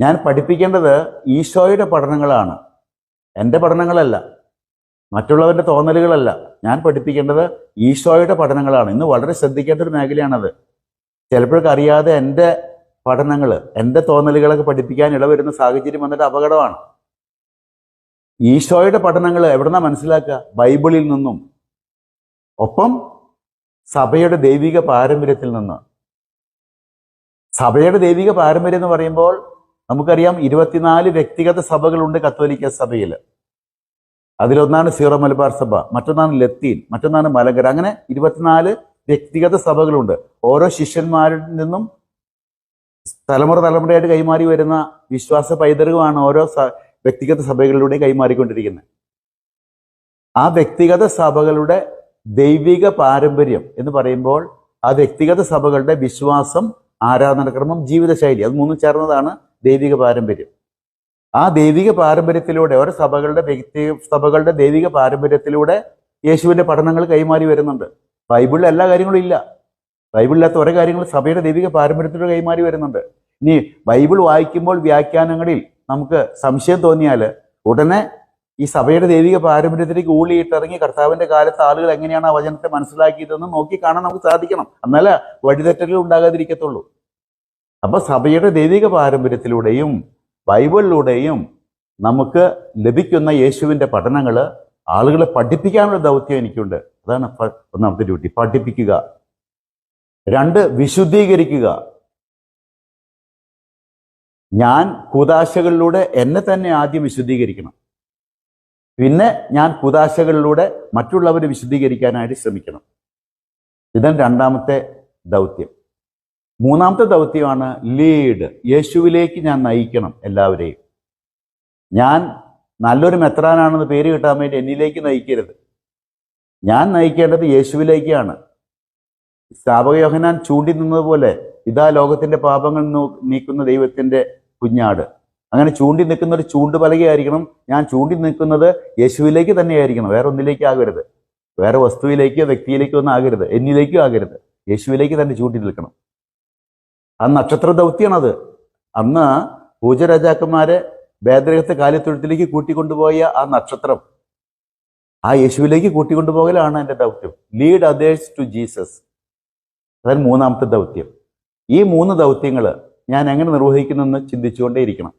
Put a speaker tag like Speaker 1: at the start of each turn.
Speaker 1: ഞാൻ പഠിപ്പിക്കേണ്ടത് ഈശോയുടെ പഠനങ്ങളാണ്. എന്റെ പഠനങ്ങളല്ല. മറ്റുള്ളവരുടെ തോന്നലുകളല്ല. ഞാൻ പഠിപ്പിക്കേണ്ടത് ഈശോയുടെ പഠനങ്ങളാണ്. ഇന്ന് വളരെ ശ്രദ്ധിക്കേണ്ട ഒരു മേഖലയാണത്. ചിലപ്പോഴൊക്കെ അറിയാതെ എന്റെ പഠനങ്ങൾ എന്റെ തോന്നലുകളൊക്കെ പഠിപ്പിക്കാൻ ഇടവരുന്ന സാഹചര്യം വന്നിട്ട് അപകടമാണ്. ഈശോയുടെ പഠനങ്ങൾ എവിടെന്നാ മനസ്സിലാക്കുക? ബൈബിളിൽ നിന്നും. ഒപ്പം സഭയുടെ ദൈവിക പാരമ്പര്യത്തിൽ നിന്ന്. സഭയുടെ ദൈവിക പാരമ്പര്യം എന്ന് പറയുമ്പോൾ നമുക്കറിയാം ഇരുപത്തിനാല് വ്യക്തിഗത സഭകളുണ്ട് കത്തോലിക്ക സഭയിൽ അതിലൊന്നാണ് സീറോ മലബാർ സഭ മറ്റൊന്നാണ് ലത്തീൻ മറ്റൊന്നാണ് മലങ്കര. അങ്ങനെ ഇരുപത്തിനാല് വ്യക്തിഗത സഭകളുണ്ട്. ഓരോ ശിഷ്യന്മാരിൽ നിന്നും തലമുറ തലമുറയായിട്ട് കൈമാറി വരുന്ന വിശ്വാസ പൈതൃകമാണ് ഓരോ വ്യക്തിഗത സഭകളിലൂടെ കൈമാറിക്കൊണ്ടിരിക്കുന്നത്. ആ വ്യക്തിഗത സഭകളുടെ ദൈവിക പാരമ്പര്യം എന്ന് പറയുമ്പോൾ ആ വ്യക്തിഗത സഭകളുടെ വിശ്വാസം ആരാധനക്രമം ജീവിതശൈലി അത് മൂന്നും ചേർന്നതാണ് ദൈവിക പാരമ്പര്യം. ആ ദൈവിക പാരമ്പര്യത്തിലൂടെ ഓരോ സഭകളുടെ വ്യക്തി സഭകളുടെ ദൈവിക പാരമ്പര്യത്തിലൂടെ യേശുവിന്റെ പഠനങ്ങൾ കൈമാറി വരുന്നുണ്ട്. ബൈബിളിൽ എല്ലാ കാര്യങ്ങളും ഇല്ല. ബൈബിളില്ലാത്ത ഓരോ കാര്യങ്ങളും സഭയുടെ ദൈവിക പാരമ്പര്യത്തിലൂടെ കൈമാറി വരുന്നുണ്ട്. ഇനി ബൈബിൾ വായിക്കുമ്പോൾ വ്യാഖ്യാനങ്ങളിൽ നമുക്ക് സംശയം തോന്നിയാൽ ഉടനെ ഈ സഭയുടെ ദൈവിക പാരമ്പര്യത്തിലേക്ക് ഊളിയിട്ടിറങ്ങി കർത്താവിന്റെ കാലത്ത് ആളുകൾ എങ്ങനെയാണ് ആ വചനത്തെ മനസ്സിലാക്കിയതെന്ന് നോക്കി കാണാൻ നമുക്ക് സാധിക്കണം. എന്നാലേ വഴിതെറ്റലുകൾ ഉണ്ടാകാതിരിക്കത്തുള്ളൂ അപ്പൊ സഭയുടെ ദൈവിക പാരമ്പര്യത്തിലൂടെയും ബൈബിളിലൂടെയും നമുക്ക് ലഭിക്കുന്ന യേശുവിന്റെ പഠനങ്ങൾ ആളുകളെ പഠിപ്പിക്കാനുള്ള ദൗത്യം എനിക്കുണ്ട്. അതാണ് ഒന്നാമത്തെ ഡ്യൂട്ടി. പഠിപ്പിക്കുക. രണ്ട് വിശുദ്ധീകരിക്കുക. ഞാൻ കുതാശകളിലൂടെ എന്നെ തന്നെ ആദ്യം വിശുദ്ധീകരിക്കണം. പിന്നെ ഞാൻ കുതാശകളിലൂടെ മറ്റുള്ളവരെ വിശുദ്ധീകരിക്കാനായിട്ട് ശ്രമിക്കണം. ഇതാണ് രണ്ടാമത്തെ ദൗത്യം. മൂന്നാമത്തെ ദൗത്യമാണ് ലീഡ്. യേശുവിലേക്ക് ഞാൻ നയിക്കണം എല്ലാവരെയും. ഞാൻ നല്ലൊരു മെത്രാനാണെന്ന് പേര് കിട്ടാൻ വേണ്ടി എന്നിലേക്ക് നയിക്കരുത്. ഞാൻ നയിക്കേണ്ടത് യേശുവിലേക്കാണ്. സ്ഥാപകയോഹനാൻ ചൂണ്ടി നിന്നതുപോലെ ഇതാ ലോകത്തിന്റെ പാപങ്ങൾ നീക്കുന്ന ദൈവത്തിന്റെ കുഞ്ഞാട്. അങ്ങനെ ചൂണ്ടി നിൽക്കുന്ന ഒരു ചൂണ്ട് പലകയായിരിക്കണം. ഞാൻ ചൂണ്ടി നിൽക്കുന്നത് യേശുവിലേക്ക് തന്നെയായിരിക്കണം. വേറെ ഒന്നിലേക്ക് ആകരുത്. വേറെ വസ്തുവിലേക്കോ വ്യക്തിയിലേക്കോ ഒന്നും ആകരുത്. എന്നിലേക്കോ ആകരുത്. യേശുവിലേക്ക് തന്നെ ചൂണ്ടി നിൽക്കണം. ആ നക്ഷത്ര ദൗത്യമാണത്. അന്ന് പൂജരാജാക്കന്മാരെ ഭേദരഹത്തെ കാലിത്തൊഴുത്തിലേക്ക് കൂട്ടിക്കൊണ്ടുപോയ ആ നക്ഷത്രം ആ യേശുവിലേക്ക് കൂട്ടിക്കൊണ്ടുപോകലാണ് എന്റെ ദൗത്യം. ലീഡ് അതേഴ്സ് ടു ജീസസ് അതാണ് മൂന്നാമത്തെ ദൗത്യം. ഈ മൂന്ന് ദൗത്യങ്ങൾ ഞാൻ എങ്ങനെ നിർവഹിക്കുന്നെന്ന് ചിന്തിച്ചുകൊണ്ടേയിരിക്കണം.